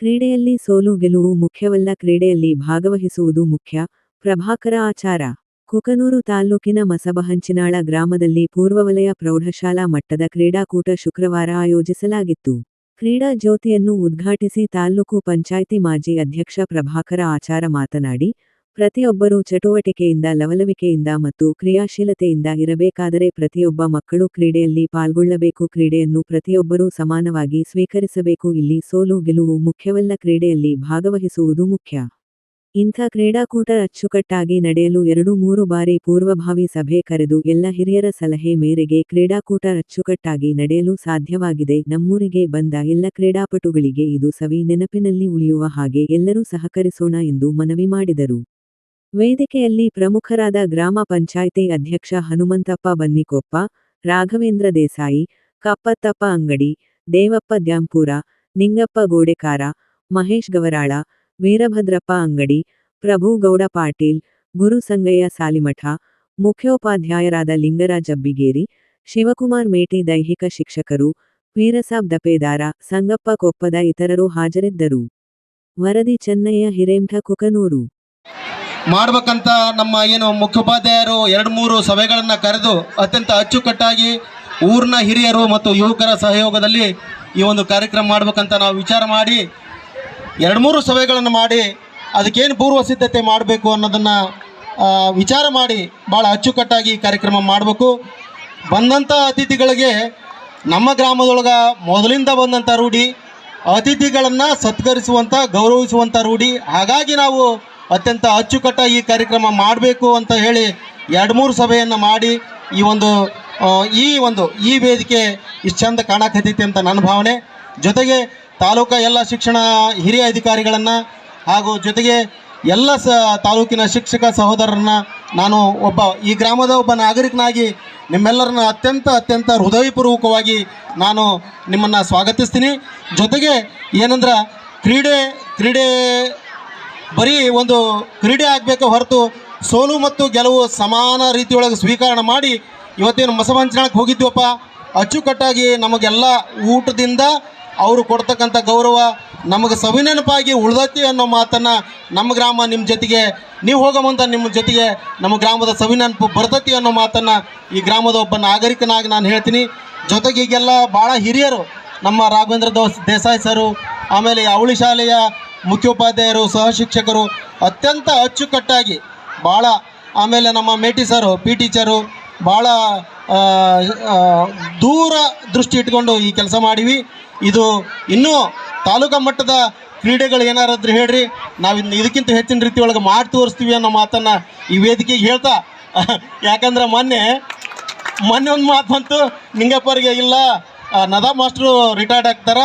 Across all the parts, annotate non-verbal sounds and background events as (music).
ಕ್ರೀಡೆಯಲ್ಲಿ ಸೋಲು ಗೆಲುವು ಮುಖ್ಯವಲ್ಲ, ಕ್ರೀಡೆಯಲ್ಲಿ ಭಾಗವಹಿಸುವುದು ಮುಖ್ಯ. ಪ್ರಭಾಕರ ಆಚಾರ. ಕುಕನೂರು ತಾಲ್ಲೂಕಿನ ಮಸಬಹಂಚಿನಾಳ ಗ್ರಾಮದಲ್ಲಿ ಪೂರ್ವವಲಯ ಪ್ರೌಢಶಾಲಾ ಮಟ್ಟದ ಕ್ರೀಡಾಕೂಟ ಶುಕ್ರವಾರ ಆಯೋಜಿಸಲಾಗಿತ್ತು. ಕ್ರೀಡಾ ಜ್ಯೋತಿಯನ್ನು ಉದ್ಘಾಟಿಸಿ ತಾಲ್ಲೂಕು ಪಂಚಾಯಿತಿ ಮಾಜಿ ಅಧ್ಯಕ್ಷ ಪ್ರಭಾಕರ ಆಚಾರ ಮಾತನಾಡಿ ಪ್ರತಿಯೊಬ್ಬರೂ ಚಟುವಟಿಕೆಯಿಂದ ಲವಲವಿಕೆಯಿಂದ ಮತ್ತು ಕ್ರಿಯಾಶೀಲತೆಯಿಂದ ಇರಬೇಕಾದರೆ ಪ್ರತಿಯೊಬ್ಬ ಮಕ್ಕಳು ಕ್ರೀಡೆಯಲ್ಲಿ ಪಾಲ್ಗೊಳ್ಳಬೇಕು. ಕ್ರೀಡೆಯನ್ನು ಪ್ರತಿಯೊಬ್ಬರೂ ಸಮಾನವಾಗಿ ಸ್ವೀಕರಿಸಬೇಕು. ಇಲ್ಲಿ ಸೋಲು, ಗೆಲುವು ಮುಖ್ಯವಲ್ಲ. ಕ್ರೀಡೆಯಲ್ಲಿ ಭಾಗವಹಿಸುವುದು ಮುಖ್ಯ. ಇಂಥ ಕ್ರೀಡಾಕೂಟ ಅಚ್ಚುಕಟ್ಟಾಗಿ ನಡೆಯಲು ಎರಡು ಮೂರು ಬಾರಿ ಪೂರ್ವಭಾವಿ ಸಭೆ ಕರೆದು ಎಲ್ಲ ಹಿರಿಯರ ಸಲಹೆ ಮೇರೆಗೆ ಕ್ರೀಡಾಕೂಟ ಅಚ್ಚುಕಟ್ಟಾಗಿ ನಡೆಯಲು ಸಾಧ್ಯವಾಗಿದೆ. ನಮ್ಮೂರಿಗೆ ಬಂದ ಎಲ್ಲ ಕ್ರೀಡಾಪಟುಗಳಿಗೆ ಇದು ಸವಿ ನೆನಪಿನಲ್ಲಿ ಉಳಿಯುವ ಹಾಗೆ ಎಲ್ಲರೂ ಸಹಕರಿಸೋಣ ಎಂದು ಮನವಿ ಮಾಡಿದರು. ವೇದಿಕೆಯಲ್ಲಿ ಪ್ರಮುಖರಾದ ಗ್ರಾಮ ಪಂಚಾಯಿತಿ ಅಧ್ಯಕ್ಷ ಹನುಮಂತಪ್ಪ ಬನ್ನಿಕೊಪ್ಪ, ರಾಘವೇಂದ್ರ ದೇಸಾಯಿ, ಕಪ್ಪತ್ತಪ್ಪ ಅಂಗಡಿ, ದೇವಪ್ಪ ದ್ಯಾಂಪೂರ, ನಿಂಗಪ್ಪ ಗೋಡೆಕಾರ, ಮಹೇಶ್ ಗವರಾಳ, ವೀರಭದ್ರಪ್ಪ ಅಂಗಡಿ, ಪ್ರಭು ಗೌಡ ಪಾಟೀಲ್, ಗುರು ಸಂಗಯ್ಯ ಸಾಲಿಮಠ, ಮುಖ್ಯೋಪಾಧ್ಯಾಯರಾದ ಲಿಂಗರಾಜ ಅಬ್ಬಿಗೇರಿ, ಶಿವಕುಮಾರ್ ಮೇಟಿ ದೈಹಿಕ ಶಿಕ್ಷಕರು, ವೀರಸಾಬ್ ದಪೇದಾರ, ಸಂಗಪ್ಪ ಕೊಪ್ಪದ ಇತರರು ಹಾಜರಿದ್ದರು. ವರದಿ ಚೆನ್ನಯ್ಯ ಹಿರೇಂಠ ಕುಕನೂರು. ಮಾಡ್ಬೇಕಂತ ನಮ್ಮ ಏನು ಮುಖ್ಯೋಪಾಧ್ಯಾಯರು ಎರಡು ಮೂರು ಸಭೆಗಳನ್ನು ಕರೆದು ಅತ್ಯಂತ ಅಚ್ಚುಕಟ್ಟಾಗಿ ಊರಿನ ಹಿರಿಯರು ಮತ್ತು ಯುವಕರ ಸಹಯೋಗದಲ್ಲಿ ಈ ಒಂದು ಕಾರ್ಯಕ್ರಮ ಮಾಡ್ಬೇಕಂತ ನಾವು ವಿಚಾರ ಮಾಡಿ ಎರಡು ಮೂರು ಸಭೆಗಳನ್ನು ಮಾಡಿ ಅದಕ್ಕೇನು ಪೂರ್ವ ಸಿದ್ಧತೆ ಮಾಡಬೇಕು ಅನ್ನೋದನ್ನು ವಿಚಾರ ಮಾಡಿ ಭಾಳ ಅಚ್ಚುಕಟ್ಟಾಗಿ ಕಾರ್ಯಕ್ರಮ ಮಾಡಬೇಕು. ಬಂದಂಥ ಅತಿಥಿಗಳಿಗೆ ನಮ್ಮ ಗ್ರಾಮದೊಳಗೆ ಮೊದಲಿಂದ ಬಂದಂಥ ರೂಢಿ, ಅತಿಥಿಗಳನ್ನು ಸತ್ಕರಿಸುವಂಥ ಗೌರವಿಸುವಂಥ ರೂಢಿ. ಹಾಗಾಗಿ ನಾವು ಅತ್ಯಂತ ಅಚ್ಚುಕಟ್ಟ ಈ ಕಾರ್ಯಕ್ರಮ ಮಾಡಬೇಕು ಅಂತ ಹೇಳಿ ಎರಡು ಮೂರು ಸಭೆಯನ್ನು ಮಾಡಿ ಈ ಒಂದು ಈ ಒಂದು, ಈ ವೇದಿಕೆ ಇಷ್ಟು ಚಂದ ಕಾಣಕತ್ತೈತಿ ಅಂತ ನನ್ನ ಭಾವನೆ. ಜೊತೆಗೆ ತಾಲೂಕ ಎಲ್ಲ ಶಿಕ್ಷಣ ಹಿರಿಯ ಅಧಿಕಾರಿಗಳನ್ನು ಹಾಗೂ ಜೊತೆಗೆ ಎಲ್ಲ ಸ, ತಾಲೂಕಿನ ಶಿಕ್ಷಕ ಸಹೋದರರನ್ನ ನಾನು ಒಬ್ಬ, ಈ ಗ್ರಾಮದ ಒಬ್ಬ ನಾಗರಿಕನಾಗಿ ನಿಮ್ಮೆಲ್ಲರನ್ನ ಅತ್ಯಂತ ಅತ್ಯಂತ ಹೃದಯಪೂರ್ವಕವಾಗಿ ನಾನು ನಿಮ್ಮನ್ನು ಸ್ವಾಗತಿಸ್ತೀನಿ. ಜೊತೆಗೆ ಏನಂದ್ರೆ ಕ್ರೀಡೆ ಕ್ರೀಡೆ ಬರೀ ಒಂದು ಕ್ರೀಡೆ ಆಗಬೇಕು ಹೊರತು ಸೋಲು ಮತ್ತು ಗೆಲುವು ಸಮಾನ ರೀತಿಯೊಳಗೆ ಸ್ವೀಕಾರ ಮಾಡಿ ಇವತ್ತೇನು ಮಸಮಂಚನಕ್ಕೆ ಹೋಗಿದ್ವಪ್ಪ? ಅಚ್ಚುಕಟ್ಟಾಗಿ ನಮಗೆಲ್ಲ ಊಟದಿಂದ ಅವರು ಕೊಡ್ತಕ್ಕಂಥ ಗೌರವ, ನಮಗೆ ಸವಿನೆನಪಾಗಿ ಉಳಿದತಿ ಅನ್ನೋ ಮಾತನ್ನು ನಮ್ಮ ಗ್ರಾಮ ನಿಮ್ಮ ಜೊತೆಗೆ, ನೀವು ಹೋಗಮಂತ ನಿಮ್ಮ ಜೊತೆಗೆ ನಮ್ಮ ಗ್ರಾಮದ ಸವಿನೆನಪು ಬರ್ತತಿ ಅನ್ನೋ ಮಾತನ್ನು ಈ ಗ್ರಾಮದ ಒಬ್ಬ ನಾಗರಿಕನಾಗಿ ನಾನು ಹೇಳ್ತೀನಿ. ಜೊತೆಗೆ ಈಗೆಲ್ಲ ಭಾಳ ಹಿರಿಯರು ನಮ್ಮ ರಾಘವೇಂದ್ರ ದೋಸ್ ದೇಸಾಯಿ ಸರು, ಆಮೇಲೆ ಅವಳಿ ಶಾಲೆಯ ಮುಖ್ಯೋಪಾಧ್ಯಾಯರು ಸಹ ಶಿಕ್ಷಕರು ಅತ್ಯಂತ ಅಚ್ಚುಕಟ್ಟಾಗಿ ಭಾಳ, ಆಮೇಲೆ ನಮ್ಮ ಮೇಟಿ ಸರು ಪಿ ಟೀಚರು ಭಾಳ ದೂರ ದೃಷ್ಟಿ ಇಟ್ಕೊಂಡು ಈ ಕೆಲಸ ಮಾಡಿವಿ. ಇದು ಇನ್ನೂ ತಾಲೂಕಾ ಮಟ್ಟದ ಕ್ರೀಡೆಗಳು ಏನಾರಾದ್ರೂ ಹೇಳ್ರಿ ನಾವು ಇನ್ನು ಇದಕ್ಕಿಂತ ಹೆಚ್ಚಿನ ರೀತಿ ಒಳಗೆ ಮಾಡಿ ತೋರಿಸ್ತೀವಿ ಅನ್ನೋ ಮಾತನ್ನು ಈ ವೇದಿಕೆಗೆ ಹೇಳ್ತಾ, (laughs) ಯಾಕಂದ್ರೆ ಮೊನ್ನೆ ಮೊನ್ನೆ ಒಂದು ಮಾತು ಬಂತು ನಿಂಗಪ್ಪರಿಗೆ ಇಲ್ಲ ನದಾ ಮಾಸ್ಟ್ರು ರಿಟೈರ್ಡ್ ಆಗ್ತಾರ.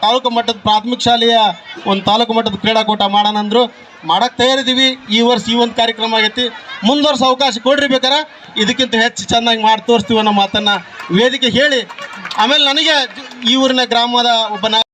ತಾಲೂಕು ಮಟ್ಟದ ಪ್ರಾಥಮಿಕ ಶಾಲೆಯ ಒಂದು ತಾಲೂಕು ಮಟ್ಟದ ಕ್ರೀಡಾಕೂಟ ಮಾಡೋಣ ಅಂದ್ರು. ಮಾಡಕ್ಕೆ ತಯಾರಿದ್ದೀವಿ. ಈ ವರ್ಷ ಈ ಒಂದು ಕಾರ್ಯಕ್ರಮ ಆಗೈತಿ. ಮುಂದುವರ್ಸ ಅವಕಾಶ ಕೊಡ್ರಿ ಬೇಕಾರೆ? ಇದಕ್ಕಿಂತ ಹೆಚ್ಚು ಚೆನ್ನಾಗಿ ಮಾಡಿ ತೋರಿಸ್ತೀವಿ ಅನ್ನೋ ಮಾತನ್ನು ವೇದಿಕೆ ಹೇಳಿ. ಆಮೇಲೆ ನನಗೆ ಈ ಊರಿನ ಗ್ರಾಮದ ಒಬ್ಬ